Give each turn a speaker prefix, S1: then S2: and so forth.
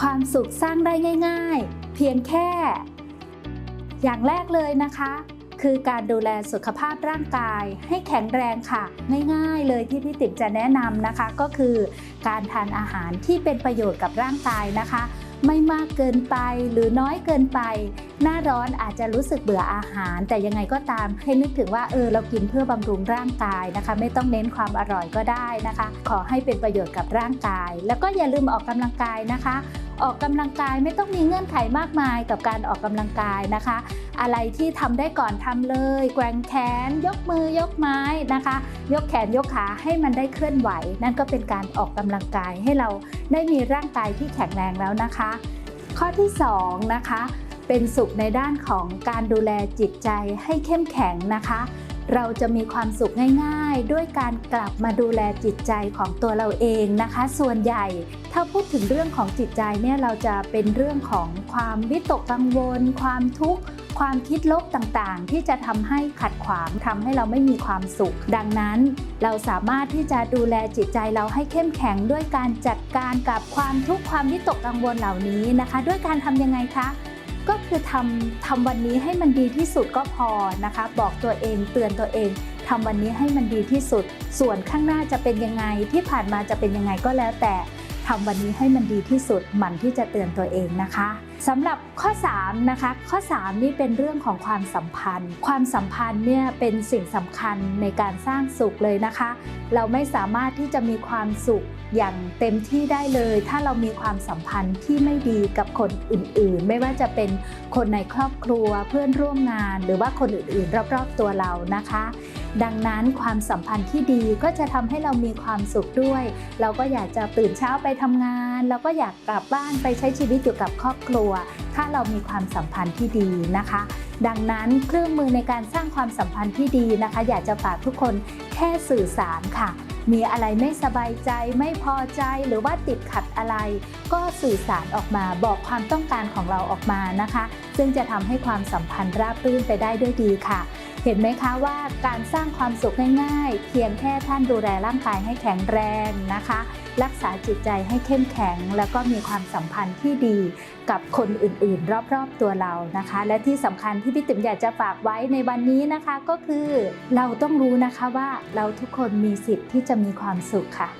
S1: ความสุขสร้างได้ง่าย ๆ เพียงแค่ อย่างแรกเลยนะคะ คือการดูแลสุขภาพร่างกายให้แข็งแรงค่ะ ง่ายๆ เลยที่พี่ติ๋มจะแนะนำนะคะ ก็คือการทานอาหารที่เป็นประโยชน์กับร่างกายนะคะ ไม่มากเกินไปหรือน้อยเกินไป หน้าร้อนอาจจะรู้สึกเบื่ออาหาร แต่ยังไงก็ตามให้นึกถึงว่าเออเรากินเพื่อบำรุงร่างกายนะคะ ไม่ต้องเน้นความอร่อยก็ได้นะคะ ขอให้เป็นประโยชน์กับร่างกาย แล้วก็อย่าลืมออกกำลังกายนะคะ ออกกำลังกายไม่ต้องมีเงื่อนไขมากมายกับการออกกำลังกายนะคะ อะไรที่ทำได้ก่อนทำเลย แกว่งแขน ยกมือยกไม้นะคะ ยกแขนยกขาให้มันได้เคลื่อนไหว นั่นก็เป็นการออกกำลังกายให้เราได้มีร่างกายที่แข็งแรงแล้วนะคะ ข้อที่2นะคะเป็นสุขในด้านของการดูแลจิตใจให้เข้มแข็งนะคะ เราจะมีความสุขง่ายๆ ด้วยการกลับมาดูแลจิตใจของตัวเราเองนะคะ ส่วนใหญ่ ถ้าพูดถึงเรื่องของจิตใจเนี่ยเราจะเป็นเรื่องของความวิตกกังวล ความทุกข์ความคิดลบต่างๆ ที่จะทำให้ขัดขวางทำให้เราไม่มีความสุข ดังนั้น เราสามารถที่จะดูแลจิตใจเราให้เข้มแข็งด้วยการจัดการกับความทุกข์ความวิตกกังวลเหล่านี้นะคะ ด้วยการทำยังไงคะ ก็คือทำทำวันนี้ให้มันดีที่สุดก็พอนะคะ บอกตัวเองเตือนตัวเองทำวันนี้ให้มันดีที่สุด ส่วนข้างหน้าจะเป็นยังไงที่ผ่านมาจะเป็นยังไงก็แล้วแต่ทำวันนี้ให้มันดีที่สุดหมั่นที่จะเตือนตัวเองนะคะสำหรับข้อ3นะคะข้อ 3 นี่เป็นเรื่องของความสัมพันธ์ ความสัมพันธ์เนี่ยเป็นสิ่งสำคัญในการสร้างสุขเลยนะคะ เราไม่สามารถที่จะมีความสุขอย่างเต็มที่ได้เลย ถ้าเรามีความสัมพันธ์ที่ไม่ดีกับคนอื่นๆ ไม่ว่าจะเป็นคนในครอบครัวเพื่อนร่วมงาน หรือว่าคนอื่นๆ รอบๆตัวเรานะคะ ดังนั้นความสัมพันธ์ที่ดีก็จะทำให้เรามีความสุขด้วย เราก็อยากจะตื่นเช้าไปทำงาน เราก็อยากกลับบ้านไปใช้ชีวิตอยู่กับครอบครัว ถ้าเรามีความสัมพันธ์ที่ดีนะคะ ดังนั้นเครื่องมือในการสร้างความสัมพันธ์ที่ดีนะคะ อยากจะฝากทุกคนแค่สื่อสารค่ะ มีอะไรไม่สบายใจไม่พอใจหรือว่าติดขัดอะไร ก็สื่อสารออกมาบอกความต้องการของเราออกมานะคะ ซึ่งจะทำให้ความสัมพันธ์ราบรื่นไปได้ด้วยดีค่ะเห็นไหมคะว่าการสร้างความสุขง่ายๆ เพียงแค่ท่านดูแลร่างกายให้แข็งแรงนะคะ รักษาจิตใจให้เข้มแข็ง แล้วก็มีความสัมพันธ์ที่ดีกับคนอื่น ๆ รอบๆตัวเรานะคะ และที่สำคัญที่พี่ติ๋มอยากจะฝากไว้ในวันนี้นะคะก็คือ เราต้องรู้นะคะว่าเราทุกคนมีสิทธิ์ที่จะมีความสุขค่ะ